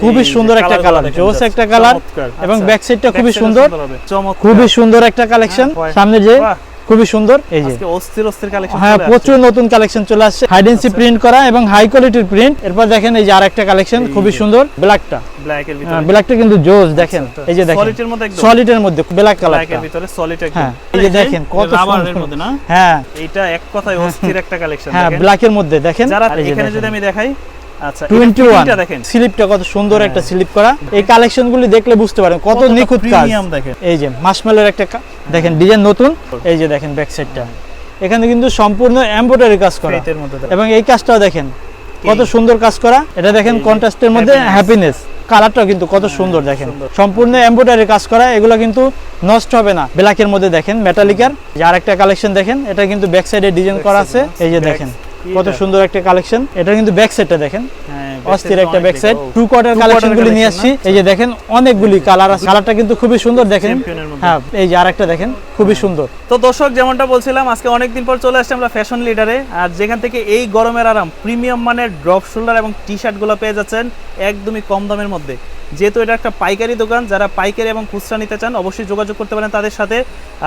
খুবই সুন্দর একটা কালার দেখেন জোস একটা কালার এবং আচ্ছা, ব্যাক সাইডটা খুবই সুন্দর খুবই সুন্দর একটা কালেকশন হ্যাঁ, সামনে যে খুবই সুন্দর এই যে। অস্থির অস্থির কালেকশন হ্যাঁ প্রচুর নতুন কালেকশন চলে আসছে হাইডেন্সি প্রিন্ট করা এবং হাই কোয়ালিটির প্রিন্ট এরপর দেখেন এই যে আরেকটা কালেকশন খুবই সুন্দর ব্ল্যাকটা ব্ল্যাক এর ভিতরে ব্ল্যাকটা কিন্তু জোস দেখেন আচ্ছা, এই যে দেখেন solid এর মধ্যে একদম। সলিডের মধ্যে ব্ল্যাক ব্ল্যাক কালারটা এর ভিতরে সলিড একদম। হ্যাঁ, এই যে দেখেন কত রাবারের সুন্দর। মধ্যে না? হ্যাঁ। এইটা এক কথায় অস্থির একটা কালেকশন হ্যাঁ দেখেন। ব্ল্যাকের মধ্যে দেখেন যারা আর এখানে যদি আমি দেখাই আচ্ছা এটা 21 দেখেন। স্লিপটা কত সুন্দর একটা স্লিপ করা। এই কালেকশনগুলি দেখলে বুঝতে পারেন কত নিখুঁত কাজ। দেখেন। এই যে মাসমেলের একটা দেখেন ডিজাইন নতুন। এই যে দেখেন ব্যাক সাইডটা এখানে কিন্তু সম্পূর্ণ এমব্রয়ডারি কাজ করা। মধ্যে দেখেন। এবং এই কাজটাও দেখেন কত সুন্দর কাজ করা। এটা দেখেন কন্ট্রাস্টের মধ্যে হ্যাপিনেস কালারটাও কিন্তু কত সুন্দর দেখেন। সম্পূর্ণ এমব্রয়ডারি কাজ করা এগুলো কিন্তু নষ্ট হবে না। ব্ল্যাকের মধ্যে দেখেন মেটালিকার যে আরেকটা কালেকশন দেখেন এটা কিন্তু ব্যাক সাইডে ডিজাইন করা আছে। এই যে দেখেন। কত? সুন্দর একটা কালেকশন। এটা কিন্তু ব্যাক সাইডটা দেখেন। হ্যাঁ, অস্থির একটা back side two quarter collection গুলি নিয়ে আসছি। এই যে দেখেন অনেকগুলি কালার আছে। কালারটা কিন্তু খুবই সুন্দর দেখেন। হ্যাঁ এই যে আরেকটা দেখেন খুবই সুন্দর। তো দর্শক যেমনটা বলছিলাম আজকে অনেকদিন পর চলে আসছে আমরা ফ্যাশন লিডারে আর যেখান থেকে এই গরমের আরাম প্রিমিয়াম মানের ড্রপ শোল্ডার এবং টি শার্টগুলো পেয়ে যাচ্ছেন একদমই কম দামের মধ্যে। যেহেতু এটা একটা পাইকারি দোকান যারা পাইকারি এবং খুচরা নিতে চান অবশ্যই যোগাযোগ করতে পারেন তাদের সাথে।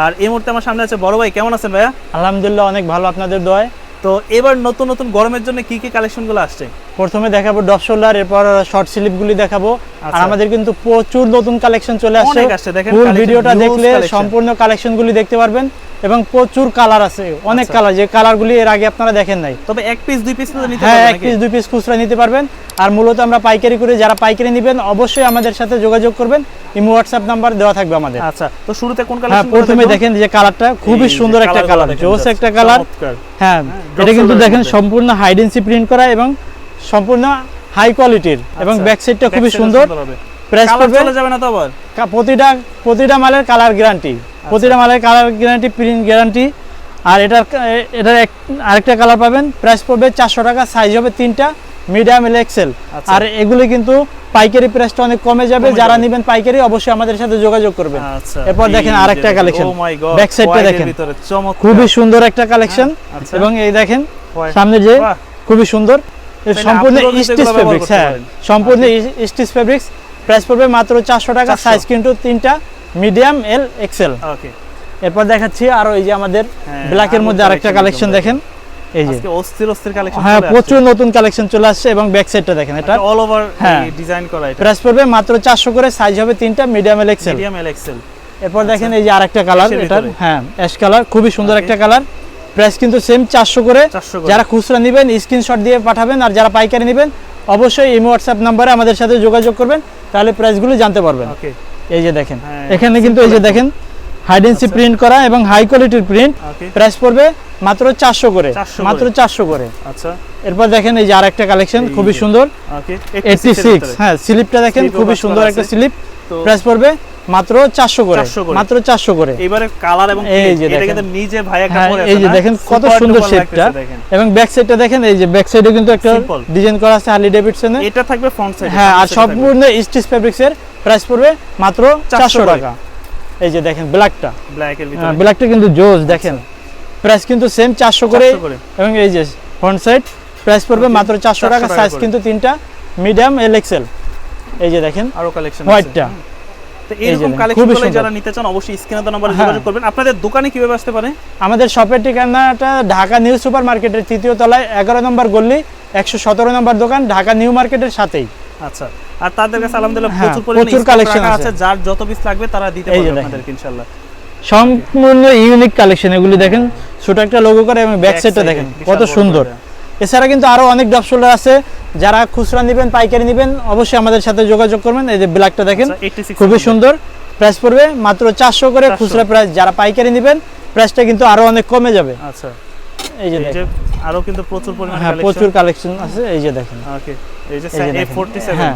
আর এই মুহূর্তে আমার সামনে আছে বড় ভাই। কেমন আছেন ভাইয়া? আলহামদুলিল্লাহ অনেক ভালো। আপনাদের দোয়ায়? তো এবার নতুন নতুন গরমের জন্য কি কি কালেকশনগুলো আসছে? প্রথমে দেখাবো ডপ শোল্ডার এরপর শর্ট স্লিপ গুলি দেখাবো। আর আচ্ছা। আমাদের কিন্তু প্রচুর নতুন কালেকশন চলে আসছে। ফুল ভিডিওটা দেখলে সম্পূর্ণ কালেকশন গুলি দেখতে পারবেন। এবং প্রচুর কালার আছে অনেক আচ্ছা। কালার যে কালার গুলি এর আগে আপনারা দেখেন নাই। তবে এক পিস দুই পিস নিতে হ্যাঁ এক পিস দুই পিস খুচরা নিতে পারবেন। আর মূলত আমরা পাইকারি করে যারা পাইকারি নেবেন অবশ্যই আমাদের সাথে যোগাযোগ করবেন। ইমো হোয়াটসঅ্যাপ নাম্বার দেওয়া থাকবে আমাদের। আচ্ছা তো শুরুতে কোন হ্যাঁ কালেকশন প্রথমে দেখেন যে কালারটা খুবই সুন্দর একটা কালার জোস একটা কালার। হ্যাঁ এটা কিন্তু দেখেন। সম্পূর্ণ হাইডেন্সি প্রিন্ট করা এবং সম্পূর্ণ হাই কোয়ালিটির এবং আচ্ছা, ব্যাক সাইডটা খুবই সুন্দর। প্রাইস কালার পড়বে চলে যাবে না তো আবার? প্রতিটা প্রতিটা মালের কালার গ্যারান্টি আচ্ছা। প্রতিটা মালের কালার গ্যারান্টি প্রিন্ট গ্যারান্টি আর এটার এটার আরেকটা কালার পাবেন প্রাইস পড়বে চারশো টাকা সাইজ হবে তিনটা মিডিয়াম এল এক্সেল আচ্ছা। আর এগুলি কিন্তু পাইকারি প্রাইসটা অনেক কমে যাবে যারা। নেবেন পাইকারি অবশ্যই আমাদের সাথে যোগাযোগ করবেন। আচ্ছা এরপর দেখেন আরেকটা যে, collection। oh my God, Back side টা white এর দেখেন। খুবই সুন্দর একটা কালেকশন আচ্ছা। এবং এই দেখেন সামনে যে খুবই সুন্দর সম্পূর্ণ স্টিচ ফেব্রিক্স হ্যাঁ সম্পূর্ণ স্টিচ ফেব্রিক্স প্রাইস পড়বে মাত্র চারশো টাকা সাইজ কিন্তু তিনটা। মিডিয়াম এল এক্সেল okay, এরপর দেখাচ্ছি আরও এই যে আমাদের হ্যাঁ, ব্ল্যাকের মধ্যে আরেকটা কালেকশন দেখেন। এই যে। অস্থির অস্থির কালেকশন হ্যাঁ প্রচুর নতুন কালেকশন চলে আসছে এবং ব্যাক সাইডটা দেখেন এটা। All over. ডিজাইন করা এটা। প্রাইস পড়বে মাত্র চারশো করে সাইজ হবে তিনটা medium L XL medium L XL এরপর দেখেন এই যে আরেকটা কালার ভিতরে। হ্যাঁ অ্যাশ কালার খুবই সুন্দর একটা কালার প্রাইস কিন্তু সেম চারশো করে। 400 করে। যারা খুচরা নেবেন স্ক্রিনশট দিয়ে পাঠাবেন আর যারা পাইকারি নেবেন অবশ্যই এই হোয়াটসঅ্যাপ নাম্বারে আমাদের সাথে যোগাযোগ করবেন তাহলে প্রাইসগুলো জানতে পারবেন। ওকে এই যে দেখেন। হ্যাঁ, এখানে কিন্তু এই যে দেখেন হাইডেন্সি আচ্ছা। প্রিন্ট করা এবং হাই কোয়ালিটির প্রিন্ট প্রাইস পড়বে মাত্র চারশো করে। মাত্র। চারশো করে। আচ্ছা। এরপর দেখেন এই যে আরেকটা কালেকশন এই খুবই সুন্দর। এইটটি সিক্স হ্যাঁ স্লিপটা দেখেন খুবই সুন্দর একটা স্লিপ প্রাইস পড়বে মাত্র চারশো করে। 400 করে। মাত্র চারশো করে। এবারে কালার এবং এই যে দেখেন। নিজে ভাই একটা হ্যাঁ, এই যে দেখেন কত সুন্দর শেপটা এবং ব্যাক সাইডটা দেখেন এই যে ব্যাক সাইডে কিন্তু একটা ডিজাইন করা আছে হার্লি ডেভিডসনে এটা থাকবে ফ্রন্ট সাইড হ্যাঁ আর সম্পূর্ণ স্টিচ ফেব্রিক্স এর প্রাইস পড়বে মাত্র চারশো টাকা। এই যে দেখেন ব্ল্যাকটা ব্ল্যাক এর ভিতরে ব্ল্যাকটা কিন্তু জোস দেখেন। প্রাইস কিন্তু সেম চারশো করে এবং এই যে ফ্রন্ট সাইড প্রাইস পড়বে মাত্র চারশো টাকা। সাইজ কিন্তু তিনটা মিডিয়াম এল এক্সেল এই যে দেখেন আরও কালেকশন হোয়াইটটা এরকম। যারা নিতে চান অবশ্যই স্ক্রিনে দেওয়া নম্বরে হ্যাঁ। যোগাযোগ করবেন। আপনাদের দোকানে কীভাবে আসতে পারে? আমাদের শপের ঠিকানাটা ঢাকা নিউ সুপার মার্কেটের তৃতীয় তলায় এগারো নম্বর গল্লি একশো সতেরো নম্বর দোকান ঢাকা নিউ মার্কেটের সাথেই। আচ্ছা আর তাদের কাছে আলহামদুলিল্লাহ হ্যাঁ, প্রচুর পরিমাণে রাখা আছে। যার যত পিস লাগবে তারা দিতে পারবে আপনাদেরকে ইনশাআল্লাহ। সম্পূর্ণ ইউনিক কালেকশন এগুলি দেখেন ছোট একটা লোগো করে এবং ব্যাক সাইডটা দেখেন কত সুন্দর। এছাড়া কিন্তু আরও অনেক ড্রপ শোল্ডার আছে যারা খুচরা নেবেন পাইকারি নেবেন অবশ্যই আমাদের সাথে যোগাযোগ করবেন। এই যে ব্ল্যাকটা দেখেন আচ্ছা, 86 খুবই সুন্দর। প্রাইস পড়বে মাত্র চারশো করে খুচরা প্রাইস যারা পাইকারি নেবেন প্রাইসটা কিন্তু আরও অনেক কমে যাবে। আচ্ছা। এই যে আরও কিন্তু প্রচুর পরিমাণে হ্যাঁ কালেকশন প্রচুর কালেকশন আছে এই যে দেখেন। ওকে এই যে এই যে দেখেন। A47 হ্যাঁ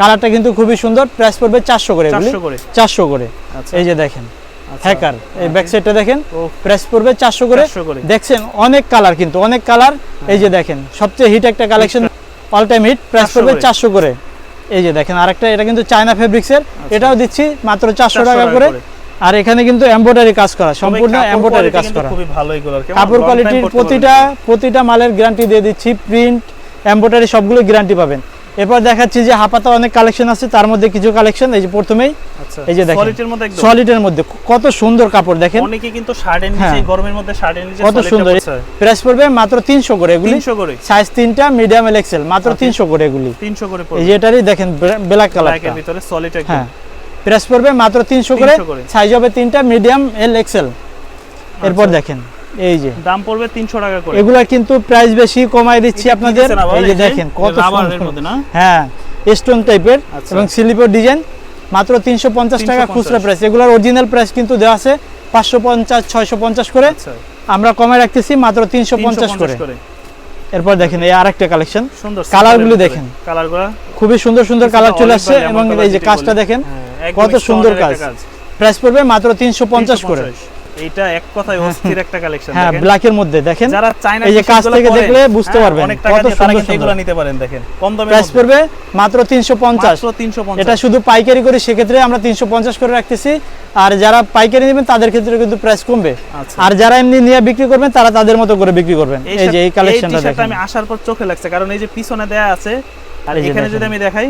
কালারটা কিন্তু খুবই সুন্দর প্রাইস পড়বে চারশো করে 400 করে। চারশো করে। আচ্ছা। এই যে দেখেন আচ্ছা। হ্যাকার এই ব্যাক সাইডটা দেখেন প্রাইস পড়বে চারশো করে। 400 করে। দেখছেন অনেক কালার কিন্তু অনেক কালার। এই যে দেখেন সবচেয়ে হিট একটা collection all time hit price পড়বে। চারশো করে। এই যে দেখেন আরেকটা এটা কিন্তু চায়না ফেব্রিক্সের এটাও দিচ্ছি মাত্র চারশো 400 টাকা করে। আর এখানে কিন্তু এমব্রয়ডারি কাজ করা সম্পূর্ণ এমব্রয়ডারি কাজ করা। খুবই ভালো এগুলোর কাপড় কোয়ালিটির প্রতিটা প্রতিটা মালের গ্যারান্টি দিয়ে দিচ্ছি প্রিন্ট এমব্রয়ডারি সবগুলো গ্যারান্টি পাবেন। এরপর দেখাচ্ছি যে হাপাতা অনেক কালেকশন আছে তার মধ্যে কিছু কালেকশন এই যে প্রথমেই আচ্ছা এই যে দেখেন। সলিডের মধ্যে কত সুন্দর কাপড় দেখেন। অনেকে কিন্তু শার্টের নিচে হ্যাঁ। গরমের মধ্যে শার্টের নিচে কত সুন্দর। প্রাইস পড়বে মাত্র তিনশো করে এগুলি। 300 করে। সাইজ তিনটা মিডিয়াম এল এক্সেল মাত্র Okay. তিনশো করে এগুলি। 300 করে এই পড়বে। যে এটারই দেখেন ব্ল্যাক কালারটা ব্ল্যাকের ভিতরে সলিড একদম। হ্যাঁ। প্রাইস পড়বে মাত্র তিনশো করে। 300 করে। সাইজ হবে তিনটা মিডিয়াম এল এক্সেল এরপর আচ্ছা। দেখেন। এই যে। দাম পড়বে 300 টাকা করে। এগুলা কিন্তু প্রাইস বেশি দিচ্ছি আপনাদের। এই যে দেখেন কত সুন্দর। হ্যাঁ স্টোন টাইপের আচ্ছা। এবং স্লিপের ডিজাইন মাত্র তিনশো পঞ্চাশ টাকা খুচরা প্রাইস এগুলোর অরিজিনাল প্রাইস কিন্তু দেওয়া আছে পাঁচশো পঞ্চাশ ছয়শো পঞ্চাশ করে। আচ্ছা। আমরা কমায় রাখতেছি মাত্র তিনশো পঞ্চাশ 350 করে। এরপর দেখেন এই আরেকটা কালেকশন কালারগুলো দেখেন। কালারগুলো খুবই সুন্দর সুন্দর কালার চলে আসছে এবং এই যে কাজটা দেখেন হ্যাঁ, কত সুন্দর কাজ। প্রাইস পড়বে মাত্র তিনশো পঞ্চাশ করে। এইটা এক কথায় অস্থির একটা কালেকশন হ্যাঁ ব্ল্যাকের মধ্যে দেখেন। যারা চায়না এই যে কাছ থেকে দেখলে বুঝতে হ্যাঁ, পারবেন কত সুন্দর সুন্দর। নিতে পারেন দেখেন কম দামে প্রাইস পড়বে মাত্র তিনশো পঞ্চাশ। মাত্র 350 এটা শুধু পাইকারি করে সেক্ষেত্রে আমরা তিনশো পঞ্চাশ করে রাখতেছি। আর যারা পাইকারি নেবেন তাদের ক্ষেত্রে কিন্তু প্রাইস কমবে। আচ্ছা। আর যারা এমনি নিয়ে বিক্রি করবেন তারা তাদের মতো করে বিক্রি করবেন। এই যে এই কালেকশনটা দেখেন। আমি আসার পর চোখে লাগছে কারণ এই যে পিছনে দেয়া আছে আর এখানে যদি আমি দেখাই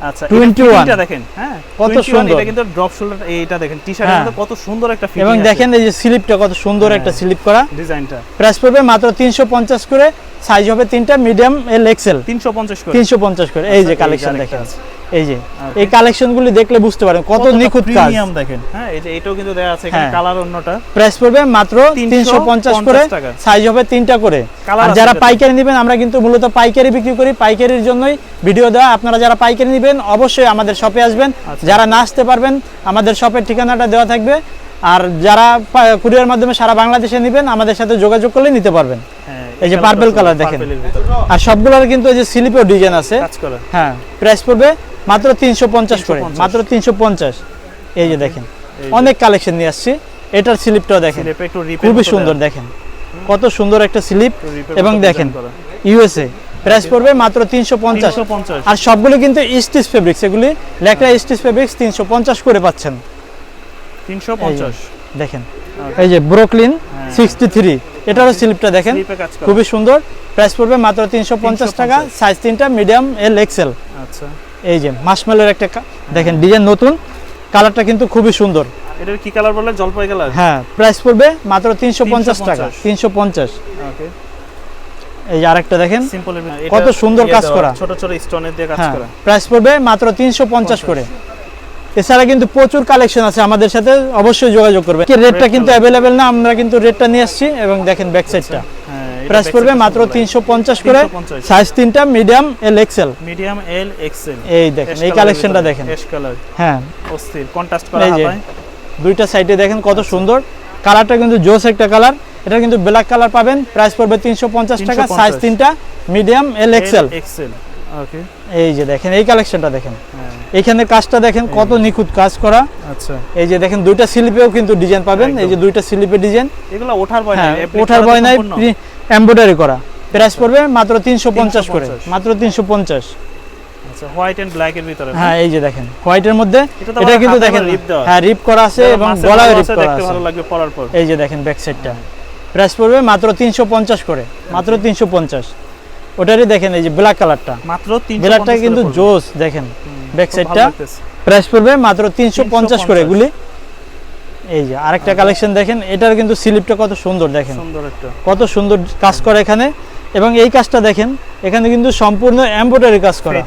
আচ্ছা 21 এটা দেখেন হ্যাঁ কত সুন্দর। এটা কিন্তু ড্রপ শোল্ডার এইটা দেখেন টি-শার্টের হ্যাঁ। মধ্যে কত সুন্দর একটা ফিটিং এবং দেখেন এই যে স্লিপটা কত সুন্দর হ্যাঁ। একটা স্লিপ করা ডিজাইনটা প্রাইস পড়বে মাত্র তিনশো পঞ্চাশ করে সাইজ হবে তিনটা মিডিয়াম এল এক্সেল 350 করে তিনশো পঞ্চাশ করে এই যে আচ্ছা, কালেকশন দেখেন আছে। এই যে. এই কালেকশনগুলি দেখলে বুঝতে পারেন কত নিখুঁত কাজ। প্রিমিয়াম দেখেন। হ্যাঁ এই যে এটাও কিন্তু দেয়া আছে এখানে হ্যাঁ। কালার অন্যটা। প্রাইস পড়বে মাত্র 350 করে সাইজ হবে তিনটা করে। আর যারা পাইকারি নেবেন আমরা কিন্তু মূলত পাইকারি বিক্রি করি। পাইকারির জন্যই ভিডিও দেওয়া। আপনারা যারা পাইকারি নেবেন অবশ্যই আমাদের শপে আসবেন। আচ্ছা। যারা না আসতে পারবেন আমাদের শপের ঠিকানাটা দেওয়া থাকবে। আর যারা কুরিয়ার মাধ্যমে সারা বাংলাদেশে নেবেন আমাদের সাথে যোগাযোগ করলে নিতে পারবেন। হ্যাঁ, এই যে colourটা কালার দেখেন। আর সবগুলোর কিন্তু এই যে স্লিপের ডিজাইন আছে। হ্যাঁ প্রাইস পড়বে মাত্র তিনশো পঞ্চাশ করে। মাত্র তিনশো পঞ্চাশ। এই যে দেখেন অনেক কালেকশন নিয়ে আসছি। এটার স্লিপটাও দেখেন। খুবই সুন্দর দেখেন। কত সুন্দর একটা স্লিপ এবং দেখেন ইউএসএ প্রাইস পড়বে মাত্র তিনশো পঞ্চাশ। 350 আর সবগুলো কিন্তু স্টিচ ফেব্রিক্স এগুলি লেখা স্টিচ ফেব্রিক্স তিনশো পঞ্চাশ করে পাচ্ছেন। 350 দেখেন। এই যে ব্রোকলিন। সিক্সটি থ্রি এটারও স্লিপটা দেখেন খুবই সুন্দর। প্রাইস পড়বে মাত্র তিনশো পঞ্চাশ টাকা। সাইজ তিনটা মিডিয়াম এল এক্সেল আচ্ছা। এই যে মাসমেলের একটা দেখেন ডিজাইন নতুন। কালারটা কিন্তু খুবই সুন্দর। এটার কি কালার বললেন জলপাই কালার হ্যাঁ প্রাইস পড়বে মাত্র তিনশো পঞ্চাশ টাকা। 350 তিনশো পঞ্চাশ। ওকে এই আরেকটা দেখেন সিম্পল কত সুন্দর কাজ করা। ছোট ছোট স্টোনের দিয়ে কাজ হ্যাঁ করা। প্রাইস পড়বে মাত্র তিনশো পঞ্চাশ। করে। এছাড়া কিন্তু প্রচুর কালেকশন আছে আমাদের সাথে অবশ্যই যোগাযোগ করবে। রেটটা কিন্তু অ্যাভেলেবেল না আমরা কিন্তু রেটটা নিয়ে আসছি এবং দেখেন ব্যাক সাইডটা হ্যাঁ প্রাইস পড়বে মাত্র তিনশো পঞ্চাশ করে। সাইজ তিনটা medium L XL medium L XL এই দেখেন এই কালেকশনটা দেখেন। কালার হ্যাঁ। অস্থির কন্ট্রাস্ট করা এই যে হাতায়। দুইটা সাইডে দেখেন কত সুন্দর। কালারটা কিন্তু জোস একটা কালার এটা কিন্তু ব্ল্যাক কালার পাবেন। প্রাইস পড়বে তিনশো পঞ্চাশ টাকা। সাইজ তিনটা medium L XL XL okay এই যে দেখেন এই কালেকশনটা দেখেন। হ্যাঁ। এখানে কাজটা দেখেন কত নিখুঁত কাজ করা। আচ্ছা। এই যে দেখেন দুইটা স্লিপেও কিন্তু ডিজাইন পাবেন। এই যে দুইটা স্লিপের ডিজাইন এগুলো ওঠার ভয় হ্যাঁ নাই ওঠার করা ভয় নাই এমব্রয়ডারি করা। প্রাইস পড়বে মাত্র তিনশো পঞ্চাশ করে। মাত্র তিনশো পঞ্চাশ। আচ্ছা হোয়াইট এন্ড ব্ল্যাক এর ভিতরে। হ্যাঁ এই যে দেখেন হোয়াইটের মধ্যে এটা কিন্তু দেখেন হ্যাঁ রিপ করা আছে এবং গলায় রিপ করা আছে। ভালো লাগবে পরার পর। এই যে দেখেন ব্যাক সাইডটা প্রাইস পড়বে মাত্র তিনশো পঞ্চাশ করে। মাত্র তিনশো পঞ্চাশ। ওটারই দেখেন এই যে ব্ল্যাক কালারটা মাত্র 350 ব্ল্যাকটা কিন্তু জোস দেখেন ব্যাক সাইডটা প্রাইস পড়বে মাত্র তিনশো পঞ্চাশ করে 350 এগুলি। এই যে আরেকটা কালেকশন দেখেন এটার কিন্তু স্লিপটা কত সুন্দর দেখেন। কত সুন্দর কাজ করে এখানে। এবং এই কাজটা দেখেন এখানে কিন্তু সম্পূর্ণ এমব্রয়ডারি কাজ করা।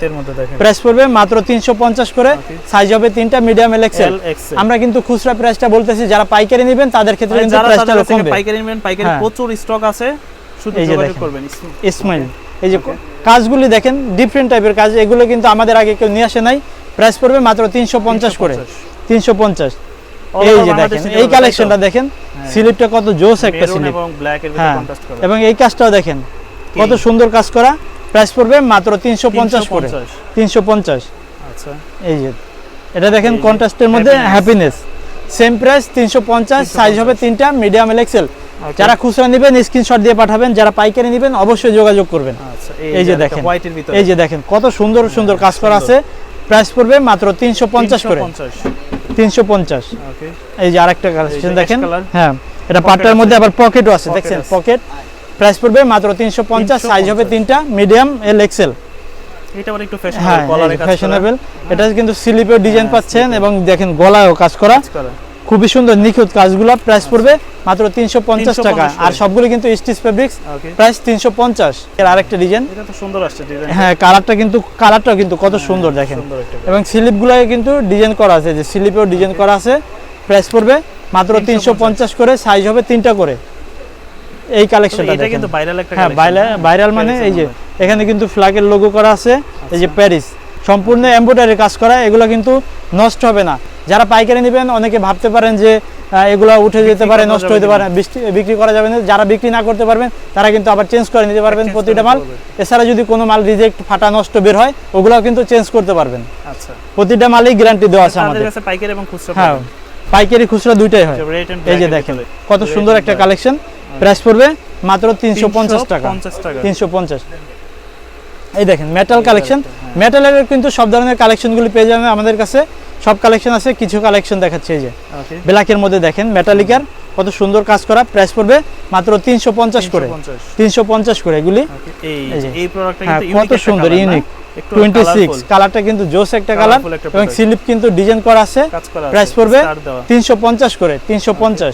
প্রাইস পড়বে মাত্র তিনশো পঞ্চাশ করে। সাইজ হবে তিনটা মিডিয়াম এল এক্সেল আমরা কিন্তু খুচরা প্রাইসটা বলতেছি যারা পাইকারি নেবেন তাদের ক্ষেত্রে কিন্তু প্রাইসটা কমবে পাইকারি নেবেন পাইকারি হ্যাঁ। প্রচুর স্টক আছে শুধু যোগাযোগ করবেন ইসমাইল এই যে কাজগুলি দেখেন ডিফারেন্ট টাইপের কাজ এগুলো কিন্তু আমাদের আগে কেউ নিয়ে আসে নাই। প্রাইস পড়বে মাত্র তিনশো পঞ্চাশ করে। তিনশো পঞ্চাশ। এই যে দেখেন এই কালেকশনটা দেখেন স্লিপটা কত জোস একটা স্লিপ হ্যাঁ। এবং এই কাজটাও দেখেন কত সুন্দর কাজ করা। প্রাইস পড়বে মাত্র তিনশো পঞ্চাশ করে। তিনশো পঞ্চাশ। আচ্ছা। এই যে এটা দেখেন কন্ট্রাস্টের মধ্যে হ্যাপিনেস সেম প্রাইস তিনশো পঞ্চাশ সাইজ হবে তিনটা মিডিয়াম এল এক্সেল. যারা খুচরা নেবেন স্ক্রিনশট দিয়ে পাঠাবেন যারা পাইকারি নেবেন অবশ্যই যোগাযোগ করবেন। আচ্ছা এই যে দেখেন এই যে দেখেন কত সুন্দর সুন্দর কাজ করা আছে। প্রাইস পড়বে মাত্র তিনশো পঞ্চাশ করে। তিনশো পঞ্চাশ। এই যে আরেকটা কালেকশন দেখেন হ্যাঁ এটা পাটটার মধ্যে আবার পকেটও আছে দেখছেন পকেট প্রাইস পড়বে মাত্র তিনশো পঞ্চাশ সাইজ হবে তিনটা মিডিয়াম এল এক্সেল এটা একটু হ্যাঁ ফ্যাশনেবল এটা কিন্তু স্লিপের ডিজাইন হ্যাঁ, পাচ্ছেন এবং দেখেন গলায়ও কাজ করা। খুবই সুন্দর নিখুঁত কাজগুলো প্রাইস পড়বে মাত্র তিনশো পঞ্চাশ টাকা। আর করে। সবগুলো কিন্তু স্টিচ ফেব্রিক্স প্রাইস তিনশো পঞ্চাশ। এর আরেকটা ডিজাইন সুন্দর আসছে হ্যাঁ কালারটা কিন্তু কালারটাও কিন্তু কত সুন্দর দেখেন। সুন্দর একটা এবং স্লিপগুলো কিন্তু ডিজাইন করা আছে যে স্লিপেও ডিজাইন করা আছে। প্রাইস পড়বে মাত্র তিনশো পঞ্চাশ। করে সাইজ হবে তিনটা করে। এই কালেকশনটা এটা দেখেন। কিন্তু ভাইরাল একটা হ্যাঁ ভাইরাল মানে এই যে এখানে কিন্তু ফ্ল্যাগের লোগো করা আছে এই যে প্যারিস সম্পূর্ণ এমব্রয়ডারি কাজ করা এগুলো কিন্তু নষ্ট হবে না। যারা পাইকারি নেবেন অনেকে ভাবতে পারেন যে এগুলো উঠে যেতে পারে নষ্ট হতে পারে বিক্রি করা যাবে না। যারা বিক্রি না করতে পারবেন তারা কিন্তু আবার চেঞ্জ করে নিতে পারবেন প্রতিটা মাল। এছাড়া যদি কোনো মাল রিজেক্ট ফাটা নষ্ট বের হয় ওগুলোও কিন্তু চেঞ্জ করতে পারবেন। আচ্ছা। প্রতিটা মালেই গ্যারান্টি দেওয়া আছে আমাদের। কাছে পাইকারি এবং খুচরা হ্যাঁ পাইকারি খুচরা দুইটাই হয়। এই যে দেখেন কত সুন্দর একটা কালেকশন প্রাইস পড়বে মাত্র তিনশো পঞ্চাশ টাকা। 350 টাকা। তিনশো পঞ্চাশ। এই দেখেন মেটাল কালেকশন হ্যাঁ। মেটালের কিন্তু সব ধরনের কালেকশনগুলি পেয়ে যাবেন আমাদের কাছে। সব কালেকশন আছে কিছু কালেকশন দেখাচ্ছে এই যে। ব্ল্যাকের মধ্যে দেখেন মেটালিকার কত সুন্দর কাজ করা প্রাইস পড়বে মাত্র তিনশো পঞ্চাশ করে। তিনশো পঞ্চাশ। করে এগুলি। হ্যাঁ কত সুন্দর ইউনিক টোয়েন্টি সিক্স কালারটা কিন্তু জোস একটা কালার এবং স্লিপ কিন্তু ডিজাইন করা আছে। প্রাইস পড়বে তিনশো পঞ্চাশ করে তিনশো পঞ্চাশ।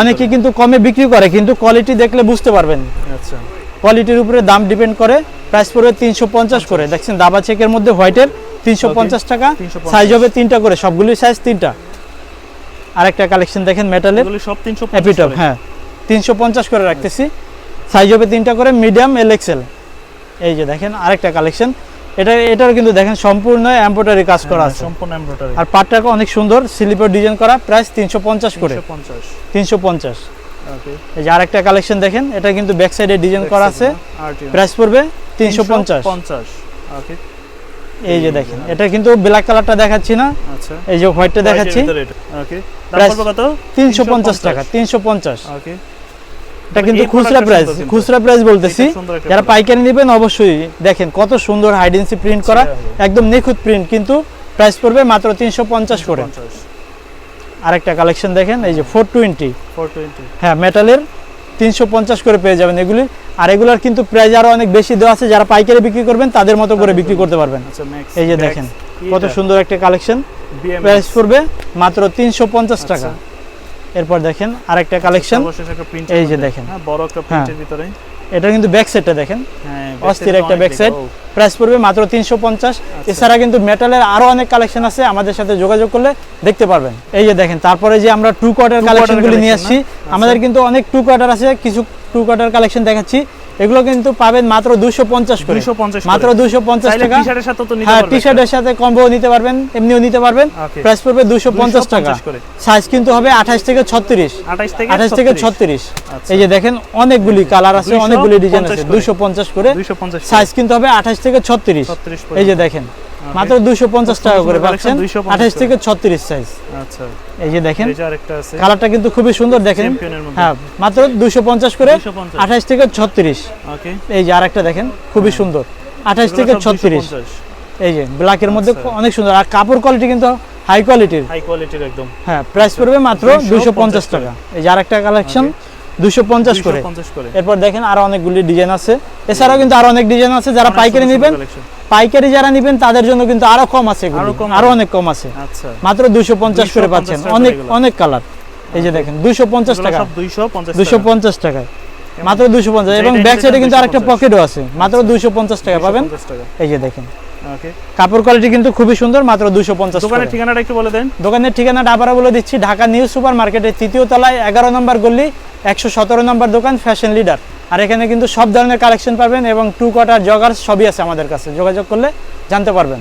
অনেকে কিন্তু কমে বিক্রি করে কিন্তু কোয়ালিটি দেখলে বুঝতে পারবেন। আচ্ছা। কোয়ালিটির উপরে দাম ডিপেন্ড করে প্রাইস পড়বে তিনশো পঞ্চাশ করে। দেখছেন দাবা চেকের মধ্যে হোয়াইটের তিনশো পঞ্চাশ টাকা। সাইজ হবে তিনটা করে সবগুলি সাইজ তিনটা। আরেকটা কালেকশন দেখেন মেটালের সব 350 অ্যাপিটপ করে। হ্যাঁ। তিনশো পঞ্চাশ করে রাখতেছি। সাইজ হবে তিনটা করে মিডিয়াম এল এক্সেল এই যে দেখেন আরেকটা কালেকশন এটা এটার কিন্তু দেখেন সম্পূর্ণ এম্ব্রয়ডারি কাজ করা হ্যাঁ, আছে। সম্পূর্ণ এমব্রয়ডারি আর পাটটাকে অনেক সুন্দর স্লিপের ডিজাইন করা প্রাইস তিনশো পঞ্চাশ করে। 350 তিনশো পঞ্চাশ। ওকে এই যে আরেকটা কালেকশন দেখেন এটা কিন্তু ব্যাক সাইডে ডিজাইন করা আছে। প্রাইস পড়বে তিনশো পঞ্চাশ। 350 ওকে এই যে দেখেন এটা কিন্তু ব্ল্যাক কালারটা দেখাচ্ছি না। আচ্ছা। এই যে হোয়াইটটা দেখাচ্ছি। ওকে দাম কত? তিনশো পঞ্চাশ টাকা তিনশো পঞ্চাশ। ওকে এটা কিন্তু খুচরা প্রাইস খুচরা প্রাইস বলতেছি। যারা পাইকারি নেবেন অবশ্যই দেখেন কত সুন্দর হাইডেন্সি প্রিন্ট করা একদম নিখুঁত প্রিন্ট কিন্তু প্রাইস পড়বে মাত্র তিনশো পঞ্চাশ করে। 50 আরেকটা কালেকশন দেখেন এই যে ফোর টোয়েন্টি 420 হ্যাঁ মেটালের তিনশো পঞ্চাশ করে পেয়ে যাবেন এগুলি। আর এগুলার কিন্তু প্রাইস আরও অনেক বেশি দেওয়া আছে যারা পাইকারি বিক্রি করবেন তাদের মতো করে বিক্রি করতে পারবেন। আচ্ছা এই যে দেখেন কত সুন্দর একটা কালেকশন প্রাইস পড়বে মাত্র তিনশো পঞ্চাশ আচ্ছা। টাকা। এরপর দেখেন আরেকটা কালেকশন একটা প্রিন্ট এই যে দেখেন। হ্যাঁ বড় একটা হ্যাঁ। প্রিন্টের ভিতরে এটা কিন্তু ব্যাক সাইডটা দেখেন। হ্যাঁ অস্থির একটা ব্যাক সাইড প্রাইস পড়বে মাত্র তিনশো পঞ্চাশ। আচ্ছা। এছাড়া কিন্তু মেটালের আরও অনেক কালেকশন আছে আমাদের সাথে যোগাযোগ করলে দেখতে পারবেন। এই যে দেখেন তারপরে যে আমরা টু কোয়ার্টার কালেকশনগুলি কালেকশন নিয়ে আসছি আচ্ছা। আমাদের কিন্তু অনেক টু কোয়ার্টার আছে কিছু টু কোয়ার্টার কালেকশন দেখাচ্ছি। এগুলো কিন্তু পাবেন মাত্র দুশো পঞ্চাশ করে। মাত্র দুশো পঞ্চাশ টাকা। হ্যাঁ টি শার্টের সাথে কম্বো নিতে পারবেন এমনিও নিতে পারবেন। প্রাইস পড়বে দুশো পঞ্চাশ টাকা। সাইজ কিন্তু হবে আঠাশ থেকে ছত্রিশ। আঠাশ থেকে ছত্রিশ। আচ্ছা। এই যে দেখেন অনেকগুলি কালার আছে 250 অনেকগুলি ডিজাইন আছে। দুশো পঞ্চাশ করে। 250 সাইজ কিন্তু হবে আঠাশ থেকে ছত্রিশ। এই যে দেখেন। মাত্র দুশো পঞ্চাশ টাকা করে পাচ্ছেন। 250 আঠাশ থেকে ছত্রিশ সাইজ আচ্ছা। এই যে দেখেন এই যে আরেকটা আছে। কালারটা কিন্তু খুবই সুন্দর দেখেন। হ্যাঁ মাত্র দুশো পঞ্চাশ করে 250 আঠাশ থেকে ছত্রিশ। ওকে এই যে আরেকটা দেখেন খুবই সুন্দর। আঠাশ থেকে ছত্রিশ। এই যে ব্ল্যাকের মধ্যে আচ্ছা। অনেক সুন্দর। আর কাপড় কোয়ালিটি কিন্তু হাই কোয়ালিটির হাই কোয়ালিটির একদম। হ্যাঁ প্রাইস পড়বে মাত্র 250 দুশো পঞ্চাশ টাকা। এই যে আরেকটা কালেকশন দুশো পঞ্চাশ করে। 250 করে। এরপর দেখেন আরও অনেকগুলি ডিজাইন আছে। এছাড়াও কিন্তু আরও অনেক ডিজাইন আছে যারা পাইকারি নেবেন পাইকারি যারা নেবেন তাদের জন্য কিন্তু আরও কম আছে আরও। অনেক কম আছে। আচ্ছা। মাত্র দুশো পঞ্চাশ করে পাচ্ছেন। অনেক অনেক কালার। এই যে দেখেন দুশো পঞ্চাশ টাকা। 250 দুশো টাকা। পঞ্চাশ টাকায়। মাত্র দুশো পঞ্চাশ। এবং ব্যাক সাইডে কিন্তু আরেকটা 250 পকেটও আছে। মাত্র দুশো পঞ্চাশ টাকা পাবেন। এই যে দেখেন। ওকে কাপড় কোয়ালিটি কিন্তু খুবই সুন্দর মাত্র দুশো পঞ্চাশ দোকানের ঠিকানাটা একটু বলে দেন। দোকানের ঠিকানাটা আবারও বলে দিচ্ছি ঢাকা নিউ সুপার মার্কেটের তৃতীয় তলায় এগারো নম্বর গলি একশো সতেরো নম্বর দোকান ফ্যাশন লিডার আর এখানে কিন্তু সব ধরনের কালেকশন পাবেন এবং টু কটার জগার সবই আছে আমাদের কাছে। যোগাযোগ করলে জানতে পারবেন।